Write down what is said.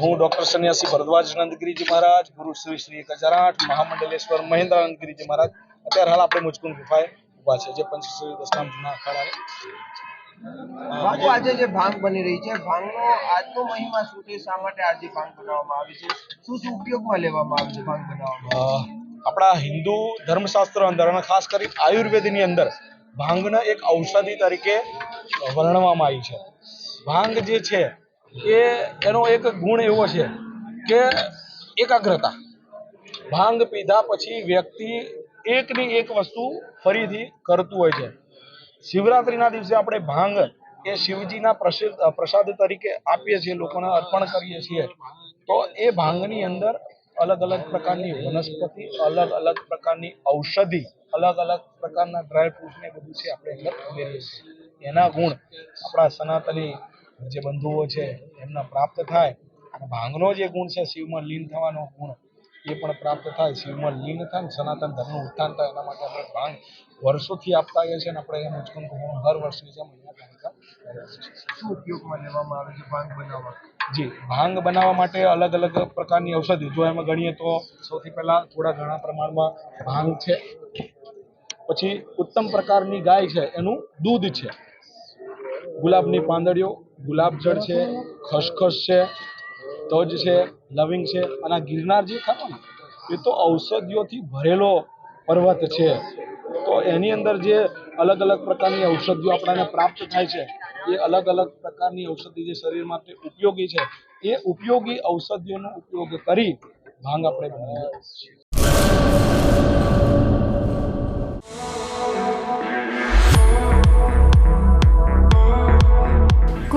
હું ડોક્ટર સન્યાસી ભરદ્વાજ નંદગીરીજી મહારાજ ગુરુ શ્રી શ્રી એક હજાર આઠ મહામંડલેશ્વર મહેન્દ્ર નંદગીરીજી મહારાજ. અત્યારે હાલ આપણે મુચકુંદ ગુફાએ ઊભા છે જે પંચશ્રી દસનામ જૂના અખાડા આજે જે ભાંગ બની રહી છે ભાંગનો આજનો મહિમા શું છે? શા માટે આજે ભાંગ બનાવવામાં આવી છે? શું શું ઉપયોગમાં લેવામાં આવે છે ભાંગ બનાવવામાં? આપણા હિન્દુ ધર્મશાસ્ત્ર અંદર અને ખાસ કરી આયુર્વેદની અંદર ભાંગને એક ઔષધિ તરીકે વર્ણવવામાં આવી છે. ભાંગ જે છે એ એનો એક ગુણ એવો છે કે એકાગ્રતા. ભાંગ પીધા પછી વ્યક્તિ એકની એક વસ્તુ ફરીથી કરતું હોય છે. શિવરાત્રિના દિવસે આપણે ભાંગ એ શિવજીના પ્રસિદ્ધ, પ્રસાદ તરીકે આપીએ છીએ, લોકોને અર્પણ કરીએ છીએ. તો એ ભાંગની અંદર અલગ અલગ પ્રકારની વનસ્પતિ, અલગ અલગ પ્રકારની ઔષધિ, અલગ અલગ પ્રકારના ડ્રાય ફ્રૂટ ને બધું છે આપણે અંદર ઉમેરીએ છીએ. એના ગુણ આપણા સનાતની જે બંધુઓ છે એમના પ્રાપ્ત થાય અને ભાંગનો જે ગુણ છે શિવમાં લીન થવાનો ગુણ એ પણ પ્રાપ્ત થાય. શિવમાં લીન થાય ને સનાતન ધર્મનું ઉત્થાન થાય એના માટે આપણે ભાંગ વર્ષોથી આપતા આવીએ છીએ અને આપણે અહીંયા મુચકુંદ ગુફામાં હર વર્ષની જેમ શું ઉપયોગમાં લેવામાં આવે છે ભાંગ બનાવવા? જી ભાંગ બનાવવા માટે અલગ અલગ પ્રકારની ઔષધિ. જો એમાં ગણીએ તો સૌથી પહેલાં થોડા ઘણા પ્રમાણમાં ભાંગ છે પછી ઉત્તમ પ્રકારની ગાય છે એનું દૂધ છે. ગુલાબની પાંદડીઓ ગુલાબજળ છે, ખસખસ છે, તજ છે, લવિંગ છે અને આ ગિરનાર જે ખરો ને, એ તો ઔષધિઓથી ભરેલો પર્વત છે. તો એની અંદર જે અલગ અલગ પ્રકારની ઔષધિઓ આપણને પ્રાપ્ત થાય છે, એ અલગ અલગ પ્રકારની ઔષધિ જે શરીર માટે ઉપયોગી છે, એ ઉપયોગી ઔષધિઓનો ઉપયોગ કરી ભાંગ આપણે બનાવીએ. છીએ